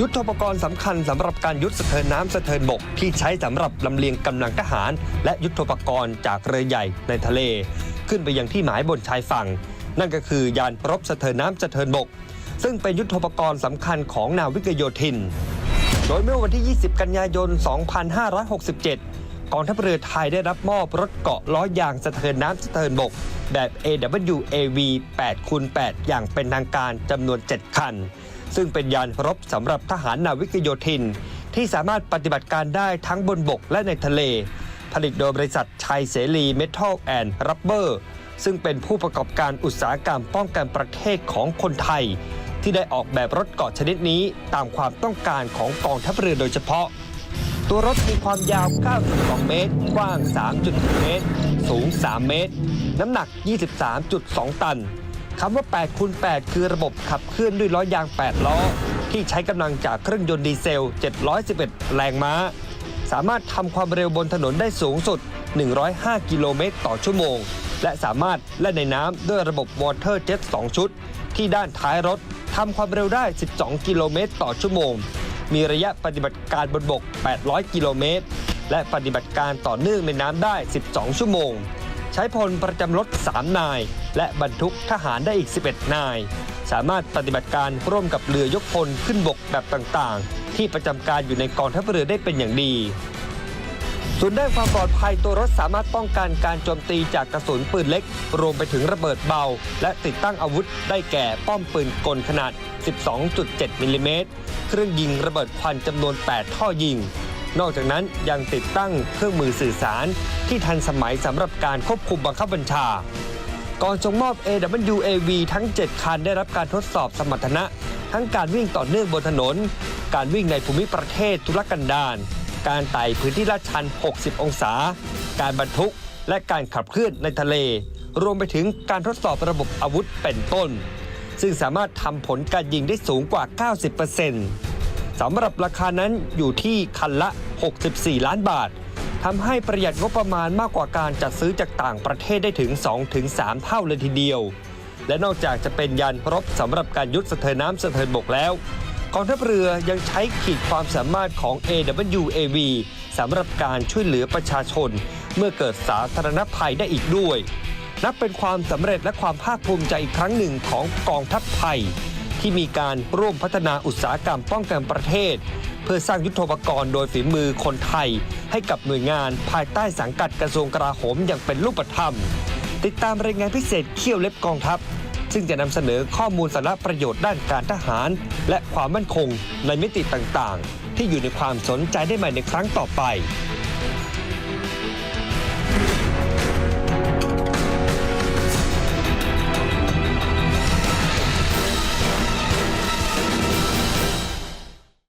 ยุทธปกรณ์สำคัญสำหรับการยุทธสะเทินน้ำสะเทินบกที่ใช้สำหรับลำเลียงกำลังทหาร และยุทธปกรณ์จากเรือใหญ่ในทะเล ขึ้นไปยังที่หมายบนชายฝั่ง นั่นก็คือยานรบสะเทินน้ำสะเทินบก ซึ่งเป็นยุทธปกรณ์สำคัญของนาวิกโยธิน โดยเมื่อวันที่ 20 กันยายน 2567 กองทัพเรือไทยได้รับมอบรถเกาะล้อยางสะเทินน้ำสะเทินบก แบบ AWAV 8คูณ8อย่างเป็นทางการจำนวน 7 คัน ซึ่งเป็นยานรบสำหรับทหารนาวิกโยธิน ที่สามารถปฏิบัติการได้ทั้งบนบกและในทะเล ผลิตโดยบริษัทชัยเสรีเมทัลแอนด์รับเบอร์ซึ่งเป็นผู้ประกอบการอุตสาหกรรมป้องกันประเทศของคนไทย ที่ได้ออกแบบรถเกาะชนิดนี้ตามความต้องการของกองทัพเรือโดยเฉพาะ ตัวรถมีความยาว 92 เมตร กว้าง 3.1 เมตร สูง 3 เมตร น้ำหนัก 23.2 ตัน คำว่า8คูณ8คือระบบขับเคลื่อนด้วยล้อยาง 8 ล้อ ที่ใช้กำลังจากเครื่องยนต์ดีเซล 711 แรงม้า สามารถทำความเร็วบนถนนได้สูงสุด 105 กิโลเมตรต่อชั่วโมง และสามารถเล่นในน้ำด้วยระบบ Water Jet 2ชุด ที่ด้านท้ายรถทำความเร็วได้ 12 กิโลเมตรต่อชั่วโมง มีระยะปฏิบัติการบนบก 800 กิโลเมตร และปฏิบัติการต่อเนื่องในน้ำได้ 12 ชั่วโมง ใช้พลประจำรถ 3 นาย และบรรทุกทหารได้อีก 11 นาย สามารถปฏิบัติการร่วมกับเรือยกพลขึ้นบกแบบต่างๆ ที่ประจำการอยู่ในกองทัพเรือได้เป็นอย่างดีส่วนด้านความปลอดภัยตัวรถสามารถป้องกันการโจมตีจากกระสุนปืนเล็ก รวมไปถึงระเบิดเบา และติดตั้งอาวุธได้แก่ป้อมปืนกลขนาด 12.7 มิลลิเมตร เครื่องยิงระเบิดควันจำนวน 8 ท่อยิง นอกจากนั้นยังติดตั้งเครื่องมือสื่อสาร ที่ทันสมัยสำหรับการควบคุมบังคับบัญชา ก่อนส่งมอบ AWAV ทั้ง 7 คันได้รับการทดสอบสมรรถนะ ทั้งการวิ่งต่อเนื่องบนถนน การวิ่งในภูมิประเทศทุรกันดารการไต่พื้นที่ลาดชัน 60 องศา การบรรทุก และการขับเคลื่อนในทะเล รวมไปถึงการทดสอบระบบอาวุธเป็นต้น ซึ่งสามารถทำผลการยิงได้สูงกว่า 90% สำหรับราคานั้นอยู่ที่คันละ 64 ล้านบาททำให้ประหยัดงบประมาณมากกว่าการจัดซื้อจากต่างประเทศได้ถึง 2-3 เท่าเลยทีเดียว และนอกจากจะเป็นยานรบสำหรับการยุทธสะเทินน้ำสะเทินบกแล้วกองทัพเรือยังใช้ขีดความสามารถของ AWAV สำหรับการช่วยเหลือประชาชน เมื่อเกิดสาธารณภัยได้อีกด้วย นับเป็นความสำเร็จและความภาคภูมิใจอีกครั้งหนึ่งของกองทัพไทย ที่มีการร่วมพัฒนาอุตสาหกรรมป้องกันประเทศ เพื่อสร้างยุทธปกรณ์โดยฝีมือคนไทย ให้กับหน่วยงานภายใต้สังกัดกระทรวงกลาโหมอย่างเป็นรูปธรรม ติดตามรายงานพิเศษเขี้ยวเล็บกองทัพ ซึ่งจะนำเสนอข้อมูลสาระประโยชน์ด้านการทหาร และความมั่นคงในมิติต่างๆ ที่อยู่ในความสนใจได้ใหม่ในครั้งต่อไป